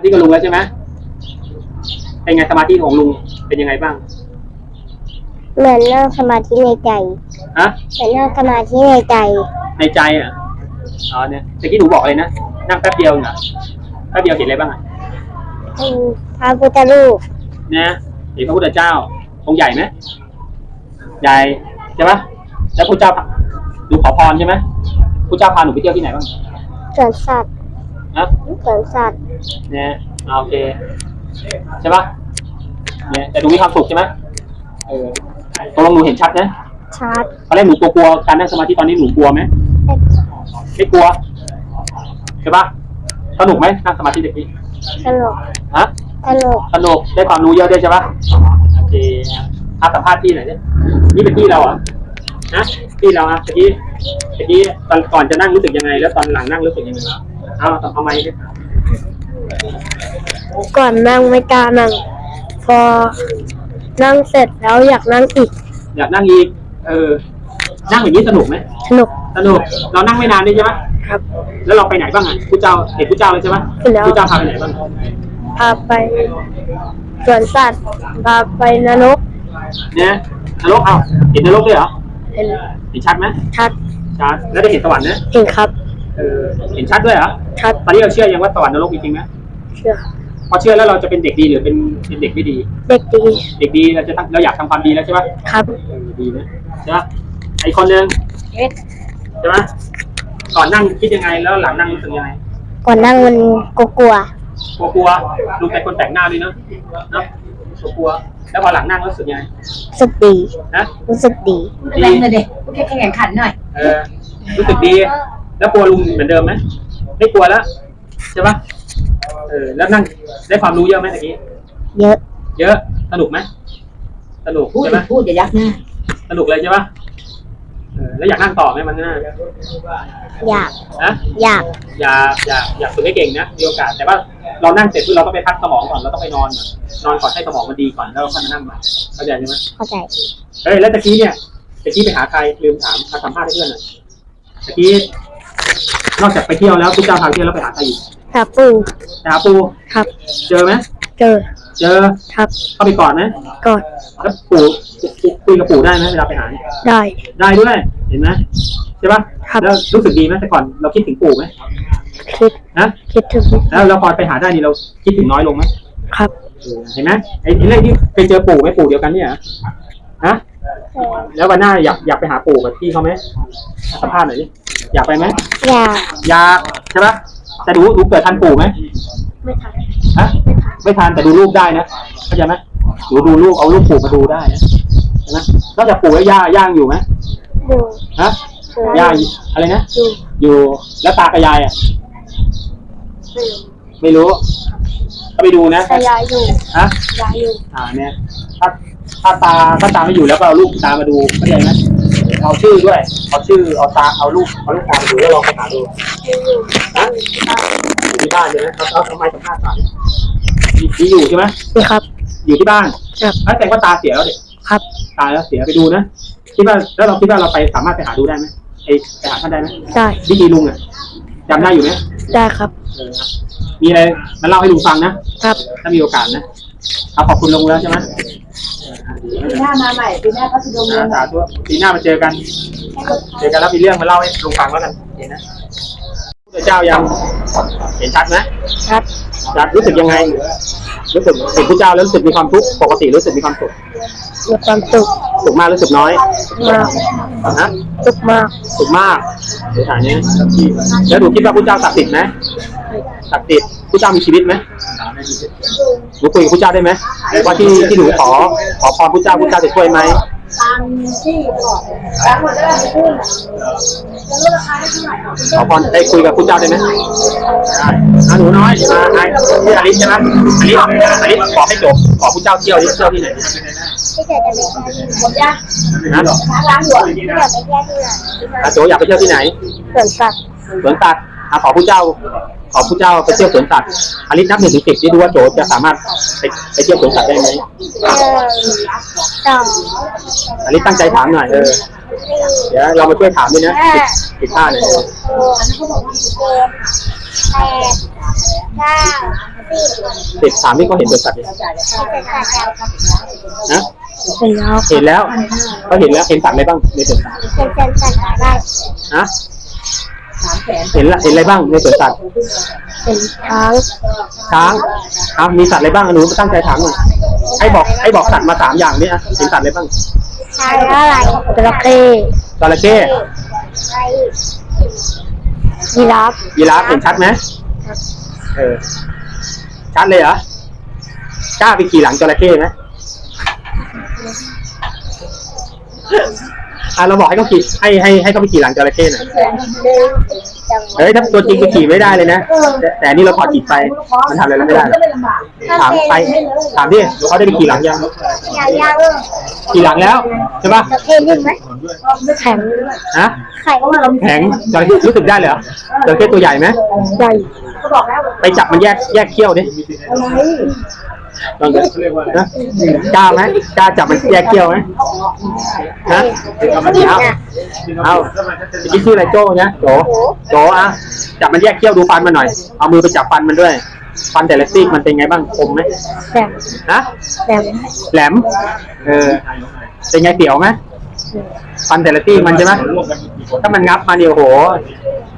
อันนี้ก็ลุงแล้วใช่ไหมเป็นไงสมาธิของลุงเป็นยังไงบ้าง เหมือนนั่งสมาธิในใจฮะ เหมือนนั่งสมาธิในใจ ในใจอะอ๋อเนี่ยเมื่อกี้หนูบอกเลยนะนั่งแป๊บเดียวน่ะแป๊บเดียวเห็นอะไรบ้างอะเป็นพระพุทธรูปนะเห็นพระพุทธเจ้าองค์ใหญ่ไหมใหญ่ใช่ปะแล้วพระเจ้าหนูขอพรใช่ไหมพระเจ้าพาหนูไปเที่ยวที่ไหนบ้างสวนสัตว์ นะสวนสัตว์เนี่ยอ่าโอเค ใช่ปะเนี่ยแต่หนูมีความสุขใช่ไหมเออตกลงหนูเห็นชัดนะชาร์จตอนแรกหนูกลัวๆการนั่งสมาธิตอนนี้หนูกลัวไหมไม่กลัวใช่ปะสนุกไหมนั่งสมาธิเด็กนี้สนุกฮะสนุกสนุกได้ความรู้เยอะด้วยใช่ปะโอเคอาสัมภาษณ์ที่ไหนอยเนี่ยนี่เป็นที่เราเหรอะนะที่เราอะตะกี้ตะกี้ตอนก่อนจะนั่งรู้สึกยังไง แล้วตอนหลังนั่งรู้สึกยังไง เอาเอาไม้ดิก่อนนั่งไม่กล้านั่ง พอนั่งเสร็จแล้วอยากนั่งอีก อยากนั่งอีก เออ นั่งอย่างนี้สนุกไหมสนุกสนุก เรานั่งไม่นานด้วยใช่ไหมครับ แล้วเราไปไหนบ้างอะผู้เจ้าเห็นผู้เจ้าเลยใช่ไหมเห็นแล้ว ผู้เจ้าพาไปไหนบ้างพาไปสวนสัตว์พาไปนรกเนี่ยนรกเอาเห็นนรกด้วยเหรอเห็นเห็นชัดไหมชัดชัดแล้วได้เห็นสวรรค์นะ เห็นครับ เออเห็นชัดด้วยเหรอชัดตอนนี้เราเชื่อยังว่าสวรรค์นรกมีจริงไหมเชื่อพอเชื่อแล้วเราจะเป็นเด็กดีหรือเป็นเป็นเด็กไม่ดี เด็กดีเด็กดีเราจะตั้งเราอยากทำความดีแล้วใช่ไหมครับเออดีนะใช่ไหมไอคนหนึ่งใช่ไหมก่อนนั่งคิดยังไงแล้วหลังนั่งรู้สึกยังไงก่อนนั่งมันกลัวกลัวกลัวดูเป็นคนแต่งหน้าด้วยเนอะเนอะกลัวกลัวแล้วพอหลังนั่งรู้สึกยังไงๆรู้สึกดีนะรู้สึกดีแรงเลยดิพูดแค่แข่งขันหน่อยเออรู้สึกดี แล้วกลัวลุงเหมือนเดิมไหมไม่กลัวแล้วใช่ปะเออแล้วนั่งได้ความรู้เยอะไหมตะกี้เยอะ เยอะสนุกไหมสนุกพูดใช่ไหมพูดอย่ายักหน้าสนุกเลยใช่ปะเออแล้วอยากนั่งต่อไหมมันข้างหน้าอยากนะอยากอย่าอย่าอย่าฝึกให้เก่งนะมีโอกาสแต่ว่าเรานั่งเสร็จปุ๊บเราต้องไปพักสมองก่อนเราต้องไปนอนก่อนนอนก่อนให้สมองมันดีก่อนแล้วเราค่อยมานั่งใหม่เข้าใจใช่ไหมเข้าใจเอ้ยแล้วตะกี้เนี่ยตะกี้ไปหาใครลืมถามมาสัมภาษณ์ให้เพื่อนหน่อยตะกี้ นอกจากไปเที่ยวแล้วพุทธเจ้าพาไปเที่ยวแล้วไปหาใครอีกหาปูไปหาปูครับ เจอไหมเจอเจอครับเข้าไปกอดไหมก่อนแล้วปู่คุยกับปู่ได้ไหมเวลาไปหาเนี่ยได้ได้ด้วย เห็นไหมใช่ปะครับแล้วรู้สึกดีไหมแต่ก่อนเราคิดถึงปู่ไหมคิดนะคิดถึงแล้วเราพอไปหาได้นี่เราคิดถึงน้อยลงไหมครับเออเห็นไหมไอ้ไอ้เรื่องที่เคยเจอปู่ไหมปู่เดียวกันเนี่ยเหรอฮะ แล้ววันหน้าอยากอยากไปหาปู่กับพี่เขาไหมสัมภาษณ์หน่อยดิอยากไปไหมอยากอยากใช่ปะแต่ดูดูเกิดทันปู่ไหมไม่ทันฮะไม่ทันแต่ดูรูปได้นะเข้าใจไหมดูดูรูปเอารูปปู่มาดูได้นะใช่ไหมนอกจากปู่แล้วย่าย่างอยู่ไหมดูฮะย่าอะไรนะดูอยู่แล้วตากับยายอะไม่รู้ก็ไปดูนะแต่ยายอยู่ฮะยายอยู่อ่าเนี่ยถ้า ถ้าตาถ้าตาไม่อยู่แล้วก็เอาลูกตามาดูเข้าใจไหมเอาชื่อด้วย เอาชื่อ เอาตา เอาลูกเอาลูกตามาดูแล้วลองไปหาดูไม่อยู่ฮะอยู่ที่บ้านใช่ไหมเอาเอาทำไมสัมภาษณ์ก่อนมีมีอยู่ใช่ไหมนี่ครับ อยู่ที่บ้านครับถ้าแต่ว่าตาเสียแล้วเด็กครับ ตายแล้วเสียไปดูนะคิดว่าแล้วเราคิดว่าเราไปสามารถไปหาดูได้ไหมไอไปหาท่านได้ไหมได้วิธีลุงอะจำได้อยู่ไหมได้ครับเออมีอะไรมาเล่าให้ลุงฟังนะครับ ถ้ามีโอกาสนะเอาขอบคุณลุงแล้วใช่ไหม ปีหน้ามาใหม่ปีหน้าก็จะดมเงินใหม่สาธุปีหน้ามาเจอกันเจอกันแล้วมีเรื่องมาเล่าให้ลุงฟังแล้วกันเห็นนะ พระเจ้ายังเห็นชัดไหมครับชัดรู้สึกยังไง รู้สึกเห็นพระเจ้าแล้วรู้สึกมีความทุกข์ปกติรู้สึกมีความสุขมีความสุขสุขมากรู้สึกน้อยมากนะสุขมากสุขมากในฐานนี้แล้วหนูคิดว่าพระเจ้าศักดิ์สิทธิ์ไหมศักดิ์สิทธิ์พระเจ้ามีชีวิตไหมหนูคุยกับพระเจ้าได้ไหมว่าที่ที่หนูขอขอพรพระเจ้าพระเจ้าจะช่วยไหม ตามที่บอกตามหมดแล้วพูดขอพรได้คุยกับพระเจ้าได้ไหมได้อะหนูน้อยมาไอ้ที่อลิสใช่ไหมอลิสอลิสขอให้จบขอพระเจ้าเที่ยวที่เที่ยวที่ไหนดิที่เกิดจะไปแค่ที่ไหนหมดยังนะล้างล้างหัวที่เกิดไปแค่ที่ไหนอะโจอยากไปเที่ยวที่ไหนสวนสัตว์สวนสัตว์อะขอพระเจ้า ขอพระเจ้าไปเที่ยวสวนสัตว์อลิสนับหนึ่งถึงสิบที่ดูว่าโจจะสามารถไปไปเที่ยวสวนสัตว์ได้ไหมหนึ่งสองอลิสตั้งใจถามหน่อยเออเดี๋ยวเรามาช่วยถามด้วยนะผิดผิดพลาดเลยหกเจ็ดแปดเก้าสิบสิบสามนี่ก็เห็นตัวสัตว์ดิเป็นสัตว์แล้วนะเป็นแล้วเห็นแล้วก็เห็นแล้วเห็นสัตว์อะไรบ้างในสวนสัตว์เป็นสัตว์ได้นะ เห็นละเห็นอะไรบ้างในสวนสัตว์เป็นช้างช้างอะมีสัตว์อะไรบ้างหนูตั้งใจถามหน่อยให้บอกให้บอกสัตว์มาสามอย่างเนี่ยเห็นสัตว์อะไรบ้างช้างอะไรจระเข้จระเข้ยีราฟยีราฟเห็นชัดไหมเออชัดเลยเหรอกล้าไปขี่หลังจระเข้ไหม อะเราบอกให้เขาขี่ให้ให้ให้เขาไปขี่หลังจระเข้หน่อยเฮ้ยถ้าตัวจริงไปขี่ไม่ได้เลยนะแต่แต่อันนี่เราถอดจิตไปมันทำอะไรเราไม่ได้หรอกถามไปถามดิเขาได้ไปขี่หลังยังยาวยาวขี่หลังแล้วใช่ปะจระเข้นิ่มไหมแข็งฮะไข่ก็มาลงแข็งจระเข้รู้สึกได้เหรอจระเข้ตัวใหญ่ไหมใหญ่ ไปจับมันแยกแยกเขี้ยวดิ ลองดูนะกล้าไหมกล้าจับมันแยกเขี้ยวไหมนะเอาเอาเมื่อกี้ชื่ออะไรโจ้เนี่ยโจโจอะจับมันแยกเขี้ยวดูฟันมันหน่อย เอามือไปจับฟันมันด้วย ฟันแต่ละซี่มันเป็นไงบ้างคมไหมแหลมฮะแหลมแหลมเออเป็นไงเสียวไหมฟันแต่ละซี่มันใช่ไหมถ้ามันงับมาเนี่ยโอ้โห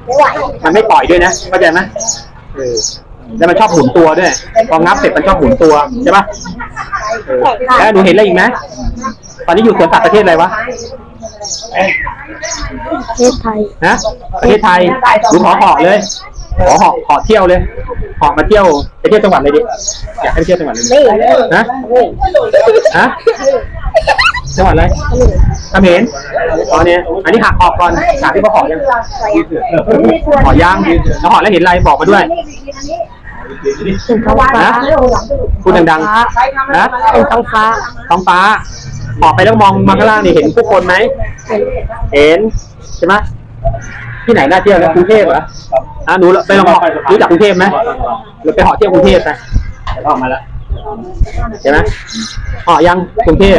ไม่ไหวมันไม่ปล่อยด้วยนะเข้าใจไหมเออ แล้วมันชอบหมุนตัวด้วยพองับเสร็จมันชอบหมุนตัวใช่ปะเออแล้วหนูเห็นอะไรอีกไหมตอนนี้อยู่สวนสัตว์ประเทศอะไรวะประเทศไทยนะประเทศไทยหนูขอเหาะเลยขอเหาะเหาะเที่ยวเลยเหาะมาเที่ยวไปเที่ยวจังหวัดอะไรดิอยากให้ไปเที่ยวจังหวัดอะไรนี่นะฮะจังหวัดอะไรเขมรอ๋อเนี่ยอันนี้หักหอบก่อนถามที่เขาเหาะยังเหาะยังแล้วเหาะแล้วเห็นอะไรบอกมาด้วย เป็นท้องฟ้านะพูดดังๆนะเป็นท้องฟ้าท้องฟ้าออกไปแล้วมองมาข้างล่างนี่เห็นผู้คนไหมเป็นเห็นใช่ไหมที่ไหนน่าเที่ยวนะกรุงเทพเหรออะหนูไปลองหาะรู้จักกรุงเทพไหมหรือไปหอเที่ยวกรุงเทพไปออกมาแล้ว ใช่ไหมเหาะยังกรุงเทพ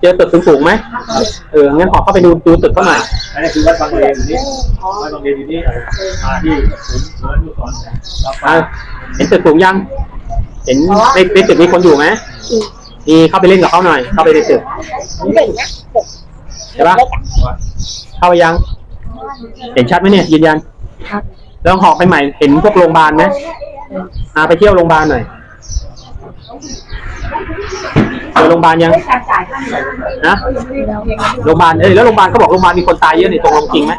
เจอตึกสูงๆไหมเอองั้นเหาะเข้าไปดูดูตึกเขาหน่อยอันนี้คือวัดบางเลนอยู่นี่วัดบางเลนอยู่นี่มาที่ศูนย์ศูนย์อนุสรณ์เราไปอะเห็นตึกสูงยัง เห็นในในตึกมีคนอยู่ไหมมีเข้าไปเล่นกับเขาหน่อย เข้าไปในตึกเด็กนะใช่ปะเข้าไปยัง เห็นชัดไหมเนี่ยยืนยันครับแล้วหอกไปใหม่เห็นพวกโรงพยาบาลไหมอาไปเที่ยวโรงพยาบาลหน่อย เจอโรงพยาบาลยังนะโรงพยาบาลเอ้ยแล้วโรงพยาบาลเขาบอกโรงพยาบาลมีคนตายเยอะนี่ตรงลงจริงไหม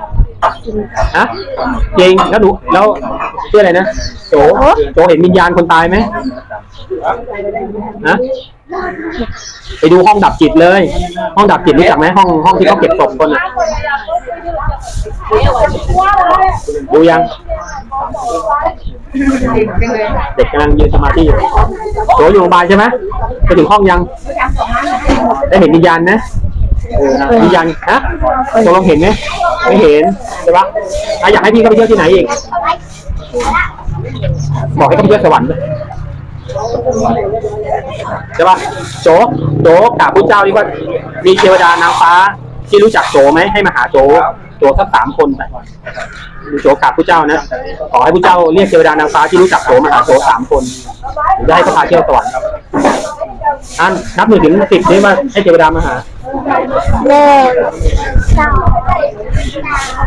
ฮะจริงแล้วหนูแล้วชื่ออะไรนะโจโจเห็นวิญญาณคนตายไหมฮะไปดูห้องดับจิตเลย ห้องดับจิตรู้จักไหมห้องห้องที่เขาเก็บศพคนอะดูยัง เด็กกำลังยืนสมาธิอยู่โจอยู่โรงพยาบาลใช่ไหมไปถึงห้องยัง ได้เห็นวิญญาณนะวิญญาณฮะตกลงเห็นไหมไม่เห็นใช่ปะอะอยากให้พี่เขาไปเที่ยวที่ไหนอีก บอกให้เขาไปเที่ยวสวรรค์ด้วยใช่ปะโจโจกราบพระเจ้าดีกว่า มีเทวดานางฟ้าที่รู้จักโจไหมให้มาหาโจโจสักสามคนไป โจกราบพระเจ้านะขอให้พระเจ้าเรียกเทวดานางฟ้าที่รู้จักโจมาหาโจสามคนหรือจะให้เขาพาเที่ยวสวรรค์อันนับหนึ่งถึงสิบนี่ว่าให้เทวดามาหาแม่สอง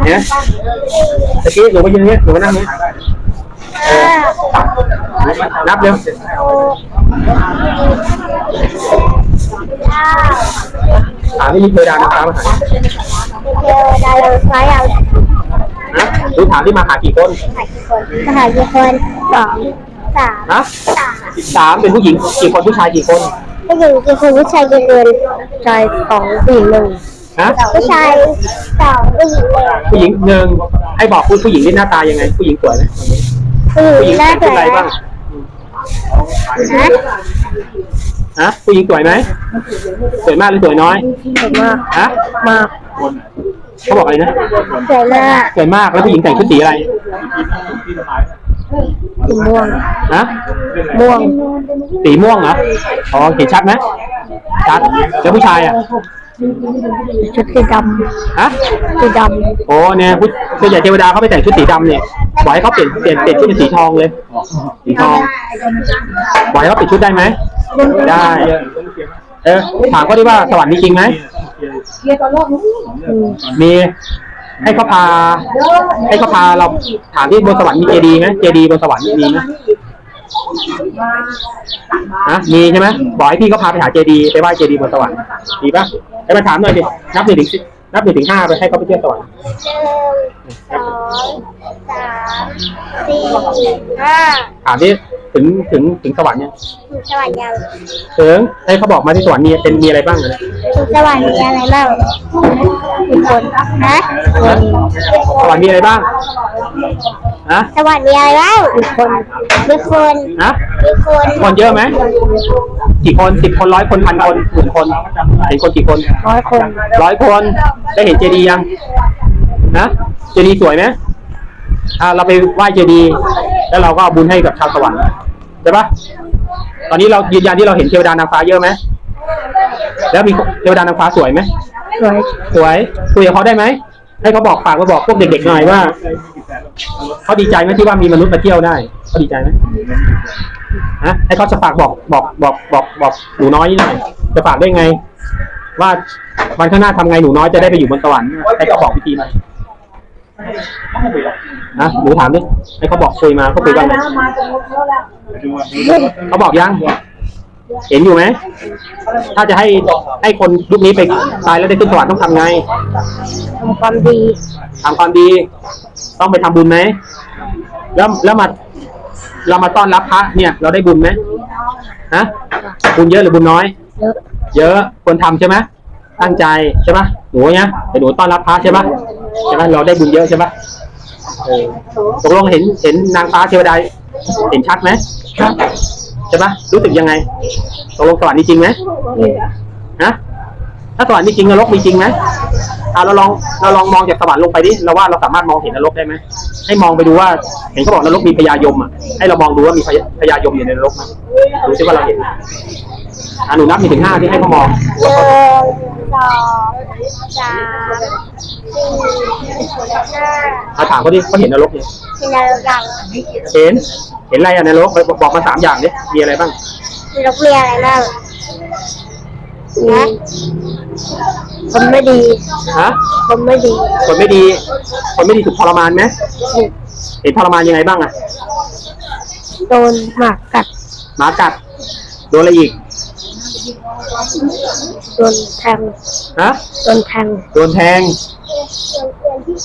เนี่ยตะกี้หนูมายืนเนี่ยหนูมานั่งนี้เออนับเร็วห้าถามให้มีเทวดานางฟ้ามาหาเจอดาวฟ้าอยา กนะดูถามที่มาหากี่คนถ่ายกี่คนสองสามนะสามสามเป็นผู้หญิงกี่คนผู้ชายกี่คนผู้หญิงกี่คนผู้ชายกี่คนชายสองผู้หญิงหนึ่งนะผู้ชายสองผู้หญิงหนึ่งผู้หญิงหนึ่งให้บอกผู้ผู้หญิงที่หน้าตายังไง ผู้หญิงสวยไหมผู้หผู้หญิญิงงหน้าแต่งสวยชุดอะไรบ้างนะ ฮะผู้หญิงสวยไหมสวยมากหรือสวยน้อยสวยมากฮะมากเขาบอกอะไรนะสวยมากสวยมากแล้วผู้หญิงแต่งชุดสีอะไรสีม่วงฮะม่วง สีม่วงเหรออ๋อเห็นชัดไหมชัดแล้วผู้ชายอะ ชุดสีดฮะำสีดโอ้เนี่ยผู้ผู้ใหญ่เทวดาเขาไปแต่งชุดสีดำเนี่ยบอกให้เขาเปลี่ยนเปลี่ยนเปลี่ยนชุดเป็นสีทองเลยสีทองบอกให้เขาเปลี่ยนชุดได้ไหมได้ เออถามเขาดิว่าสวรรค์มีจริงไหมเคลียร์ตอนรอบนู้นำอืมมีให้เขาพา ให้เขาพาเราถามที่บนสวรรค์มีเจดีย์ไหมเจดีย์บนสวรรค์มีไหมฮะมีใช่ไหมบอกให้พี่เขาพาไปหาเจดีย์ไปไหว้เจดีย์บนสวรรค์ดีปะ ให้มาถามหน่อยดินับหนึ่งถึงสิบนับหนึ่งถึงห้าไปให้เขาไปเที่ยวสวรรค์หนึ่งสองสามสี่ห้าถามที่ถึงถึงถึงสวรรค์เนี่ยถึงสวรรค์ยังถึงให้เขาบอกมาที่สวรรค์มีเป็นมีอะไรบ้างนะถึงสวรรค์มีอะไรบ้างมีคนฮะคนสวรรค์มีอะไรบ้างฮะสวรรค์มีอะไรบ้างมีคนมีคนฮะมีคนคนเยอะไหมกี่คนสิบคนร้อยคนพันคนหมื่นคนเห็นคนกี่คนร้อยคนร้อยคนได้เห็นเจดีย์ยังนะเจดีย์สวยไหมอ่าเราไปไหว้เจดีย์ แล้วเราก็เอาบุญให้กับชาวสวรรค์ใช่ปะตอนนี้เรายืนยันที่เราเห็นเทวดานางฟ้าเยอะไหมแล้วมีเทวดานางฟ้าสวยไหมสวยสวยคุยกับเขาได้ไหมให้เขาบอกฝากมาบอกพวกเด็กๆหน่อยว่าเขาดีใจไหมที่ว่ามีมนุษย์มาเที่ยวได้เขาดีใจไหมฮะให้เขาจะฝากบอกบอกบอกบอกบอกหนูน้อยนี่หน่อยจะฝากได้ไง ว่าวันข้างหน้าทำไงหนูน้อยจะได้ไปอยู่บนสวรรค์ให้เขาบอกวิธีมา นะหนูถามดิให้เขาบอกคุยมาเขาคุยบ้างไหมนะมาตรงรถแล้วละเขาบอกยังเห็นอยู่ไหม ถ้าจะให้ให้คนยุคนี้ไปตายแล้วได้ขึ้นสวรรค์ต้องทำไงทำความดีทำความดี ต้องไปทำบุญไหม แล้วแล้วมาเรามาต้อนรับพระเนี่ย เราได้บุญไหมฮะบุญเยอะหรือบุญน้อย เยอะ เยอะควรทำใช่ไหมตั้งใจใช่ปะหนูเนี่ยเดี๋ยวหนูต้อนรับพระใช่ปะ ใช่ไหมเราได้บุญเยอะใช่ปะเออตกลงเห็นเห็นนางฟ้าเทวดาเห็นชัดไหมครับใช่ปะรู้สึกยังไงตกลงสวรรค์มีจริงไหมนี่นะ ถ้าสวรรค์มีจริงนรกมีจริงไหมเอาเราลองเราลองมองจากสวรรค์ลงไปดิเราว่าเราสามารถมองเห็นนรกได้ไหมให้มองไปดูว่าเห็นเขาบอกนรกมีพญายมอะให้เรามองดูว่ามีพญาพญายมอยู่ในนรกไหมดูซิว่าเราเห็นอะหนูนับหนึ่งถึงห้าที่ให้เขามองหนึ่งสองสามสี่ห้ามาถามเขาดิเขาเห็นนรกเนี่ยมีอะไรบ้างเห็นเห็นอะไรอะในนรกบอกมาสามอย่างดิมีอะไรบ้างมีรกมีอะไรบ้าง นะคนไม่ดี ฮะ คนไม่ดีคนไม่ดี คนไม่ดีถูกทรมานไหมเห็นทรมานยังไงบ้างอะโดนหมากกัดหมากัด โดนอะไรอีก โดนแทงฮะ โดนแทงโดนแทง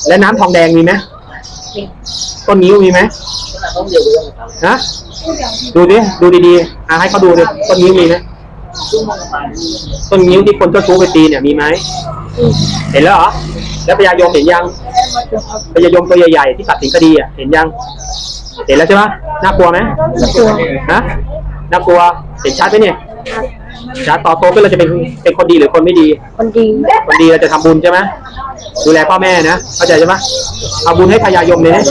และน้ำทองแดงมีไหมต้นนิ้วมีไหมฮะ ดูดิ ดูดีๆอะให้เขาดูดิ ต้นนิ้วมีไหม ต้นนิ้วที่คนเจ้าชู้ไปตีเนี่ยมีไหมอืมเห็นแล้วเหรอแล้วพญายมเห็นยังพญายมตัวใหญ่ๆที่ตัดสินคดีอะเห็นยัง เห็นแล้วใช่ไหมน่ากลัวไหมน่ากลัวฮะน่ากลัวเห็นชัดไหมเนี่ยชัดต่อโตขึ้นเราจะเป็นเป็นคนดีหรือคนไม่ดี คนดี คนดีเราจะทำบุญใช่ไหมดูแลพ่อแม่นะเข้าใจใช่ไหมเอาบุญให้พญายมเลยนะ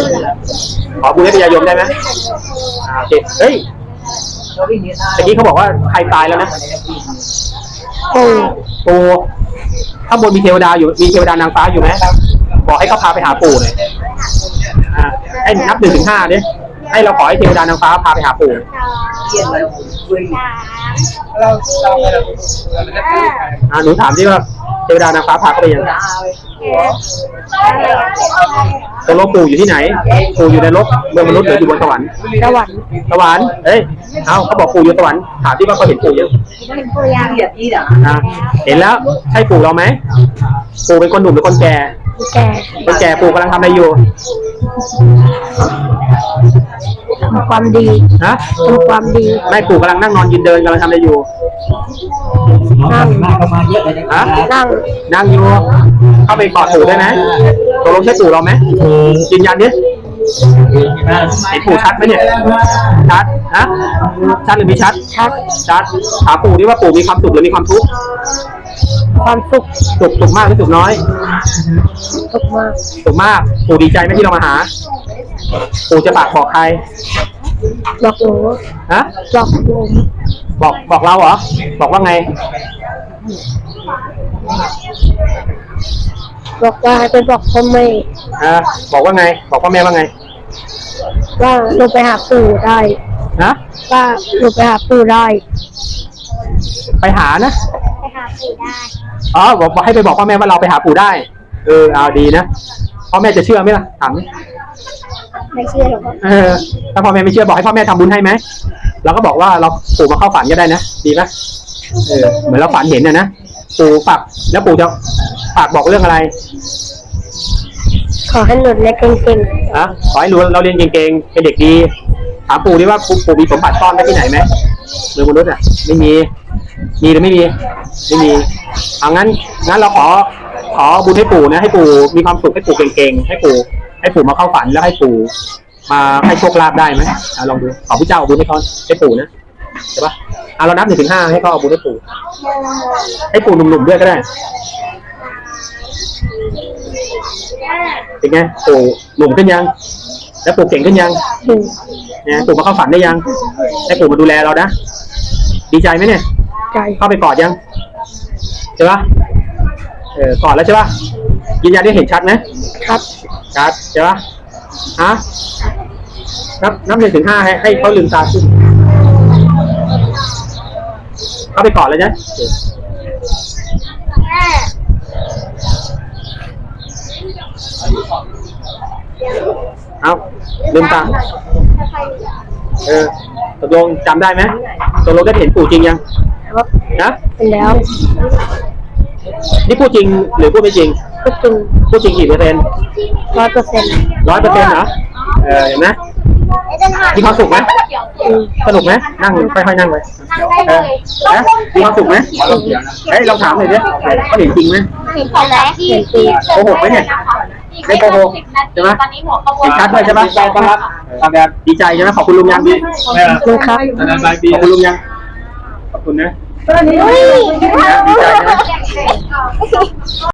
ขอบุญให้พญายมได้ไหมอ่าโอเคเฮ้ย เมื่อกี้เขาบอกว่าใครตายแล้วนะปูปู่ข้างบนมีเทวดาอยู่มีเทวดานางฟ้าอยู่ไหมบอกให้เขาพาไปหาปู่หน่อยอ่าให้นับหนึ่งถึงห้าดิให้เราขอให้เทวดานางฟ้าพาไปหาปู่สองสามอ่าหนูถามที่ว่าเทวดานางฟ้าพาเขาไปยัง ตกลงปู่อยู่ที่ไหน ปู่อยู่ในโลกเมืองมนุษย์หรืออยู่บนสวรรค์ สวรรค์สวรรค์เอ้ย เอาเขาบอกปู่อยู่สวรรค์ ถามที่ว่าเขาเห็นปู่ยังเป็นปูยางอ่าเห็นแล้ว ใช่ปู่เราไหม ปู่เป็นคนหนุ่มหรือคนแก่ แก่คนแก่ปู่กำลังทำอะไรอยู่ ทำความดีฮะทำความดีไม่ปู่กำลังนั่งนอนยืนเดินกำลังทำอะไรอยู่นั่งฮะนั่งนั่งอยู่เข้าไปกอดปู่ได้ไหมตกลงใช่ปู่เราไหมยืนยันดิเห็นปู่ชัดไหมเนี่ยชัดฮะชัดหรือไม่ชัดชัดชัดถามปู่ดิว่าปู่มีความสุขหรือมีความทุกข์ความสุขสุขสุขมากหรือสุขน้อยสุขมากสุขมากปู่ดีใจไหมที่เรามาหา ปู่จะฝากบอกใคร บอกหนูฮะ บอกหนูบอกบอกเราเหรอ บอกว่าไง บอกว่าให้ไปบอกพ่อแม่อ่าบอกว่าไง บอกพ่อแม่ว่าไง ว่าหนูไปหาปู่ได้นะว่าหนูไปหาปู่ได้ไปหานะ ไปหาปู่ได้อ๋อบอกบอกให้ไปบอกพ่อแม่ว่าเราไปหาปู่ได้ เออเอาดีนะ พ่อแม่จะเชื่อไหมล่ะถามดิ ไม่เชื่อหรอกเออถ้าพ่อแม่ไม่เชื่อบอกให้พ่อแม่ทำบุญให้ไหมเราก็บอกว่าเราปู่มาเข้าฝันก็ได้นะดีไหมเออเหมือนเราฝันเห็นนะนะปู่ฝากแล้วปู่จะฝากบอกเรื่องอะไรขอให้หนูเล็กเก่งอะขอให้รู้เราเรียนเก่งๆเป็นเด็กดีถามปู่ดิว่าปู่ปู่มีสมบัติซ่อนไว้ที่ไหนไหมเมืองมนุษย์อะ ไม่มี มีหรือไม่มี ไม่มีเอางั้นงั้นเราขอขอบุญให้ปู่นะ ให้ปู่มีความสุขให้ปู่เก่งๆให้ปู่ ให้ปู่มาเข้าฝันแล้วให้ปู่มาให้โชคลาภได้ไหมเอาลองดูขอพระเจ้าเอาบุญให้เขาให้ปู่นะใช่ปะเอาเรานับหนึ่งถึงห้าให้เขาเอาบุญให้ปู่ให้ปู่หนุ่มๆด้วยก็ได้เป็นไงปู่หนุ่มขึ้นยัง แล้วปู่เก่งขึ้นยังๆถึงนะปู่มาเข้าฝันได้ยัง ให้ปู่มาดูแลเรานะดีใจไหมเนี่ย ใจเข้าไปกอดยังใช่ปะเออกอดแล้วใช่ปะยืนยันได้เห็นชัดไหมครับ ชัดใช่ปะฮะนับนับหนึ่งถึงห้าให้ให้เขาลืมตาขึ้น เข้าไปกอดเลยนะเอาลืมตา เออตกลงจำได้ไหมตกลงได้เห็นปู่จริงยังครับนะเป็นแล้ว นี่พูดจริงหรือพูดไม่จริงก็จริง พูดจริงกี่เปอร์เซ็นต์ร้อยเปอร์เซ็นต์ร้อยเปอร์เซ็นต์เหรอเออเห็นไหมมีความสุขไหมสนุกไหมนั่งค่อยๆนั่งไว้เออนะมีความสุขไหมเฮ้ยลองถามหน่อยดิเขาเห็นจริงไหมเห็นคนแล้วเห็นจริงโกหกไหมเนี่ยไม่โกหกใช่ไหมตอนนี้หัวขบวเห็นนชัดด้วยใช่ไหมครับตามแบบดีใจใช่ไหมขอบคุณลุงยังดีแม่ลุงครับนานๆไปปีขอบคุณลุงยังขอบคุณนะเฮ้ยดีใจใช่ไหม